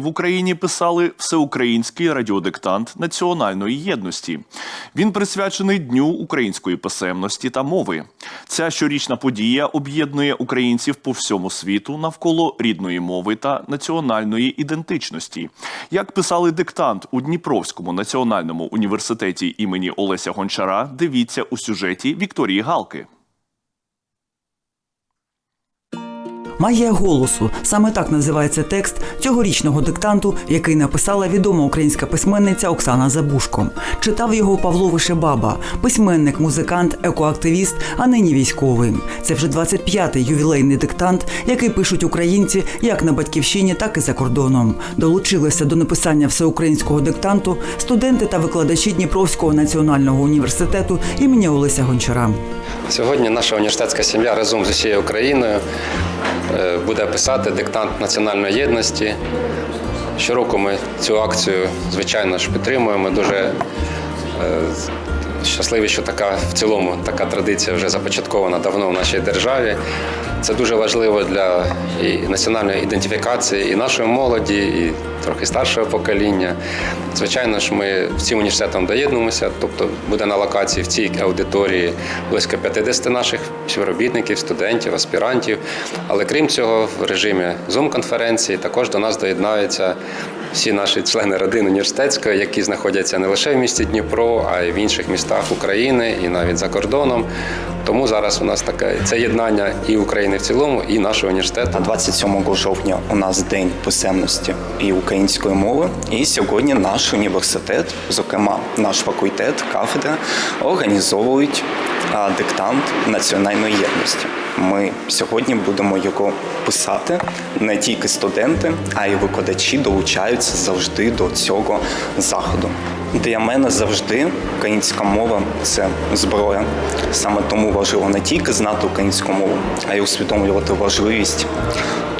В Україні писали всеукраїнський радіодиктант національної єдності. Він присвячений Дню української писемності та мови. Ця щорічна подія об'єднує українців по всьому світу навколо рідної мови та національної ідентичності. Як писали диктант у Дніпровському національному університеті імені Олеся Гончара, дивіться у сюжеті Вікторії Галки. Магія голосу саме так називається текст цьогорічного диктанту, який написала відома українська письменниця Оксана Забушко. Читав його Павло Вишебаба, письменник, музикант, екоактивіст, а нині військовий. Це вже 25-й ювілейний диктант, який пишуть українці як на батьківщині, так і за кордоном. Долучилися до написання всеукраїнського диктанту студенти та викладачі Дніпровського національного університету імені Олеся Гончара. Сьогодні наша університетська сім'я разом з усією Україною буде писати диктант національної єдності. Щороку ми цю акцію, звичайно ж, підтримуємо. Дуже е, щасливі, що така в цілому така традиція вже започаткована давно в нашій державі. Це дуже важливо для і національної ідентифікації і нашої молоді, і трохи старшого покоління. Звичайно ж, ми всім університетам доєднуємося, тобто буде на локації в цій аудиторії близько 50 наших співробітників, студентів, аспірантів. Але крім цього, в режимі Zoom-конференції також до нас доєднаються всі наші члени родини університетської, які знаходяться не лише в місті Дніпро, а й в інших містах України і навіть за кордоном. Тому зараз у нас таке це єднання і України в цілому, і нашого університету. 27 жовтня у нас день писемності і української мови. І сьогодні наш університет, зокрема наш факультет, кафедра, організовують диктант національної єдності. Ми сьогодні будемо його писати. Не тільки студенти, а й викладачі долучаються завжди до цього заходу. Для мене завжди українська мова це зброя. Саме тому важливо не тільки знати українську мову, а й усвідомлювати важливість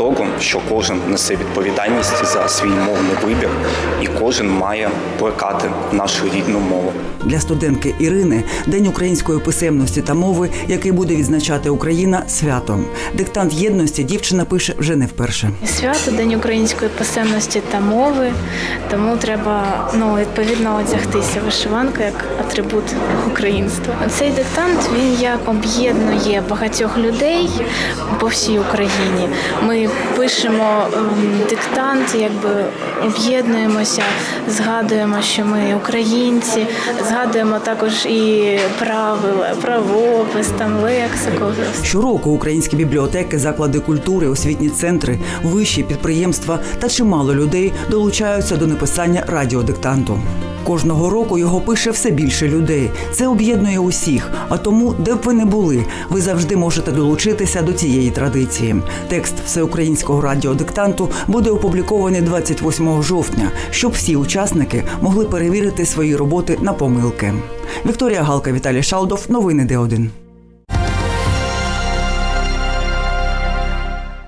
того, що кожен несе відповідальність за свій мовний вибір, і кожен має плекати нашу рідну мову. Для студентки Ірини День української писемності та мови, який буде відзначати Україна, святом. Диктант єдності дівчина пише вже не вперше. Свято День української писемності та мови, тому треба ну відповідно одягтися вишиванка як атрибут українства. Цей диктант він як об'єднує багатьох людей по всій Україні. Ми пишемо ем, диктант, якби об'єднуємося, згадуємо, що ми українці, згадуємо також і правила, правопис, там лексику. Щороку українські бібліотеки, заклади культури, освітні центри, вищі підприємства та чимало людей долучаються до написання радіодиктанту. Кожного року його пише все більше людей. Це об'єднує усіх. А тому, де б ви не були, ви завжди можете долучитися до цієї традиції. Текст всеукраїнського радіодиктанту буде опублікований 28 жовтня, щоб всі учасники могли перевірити свої роботи на помилки. Вікторія Галка, Віталій Шалдов. Новини Д1.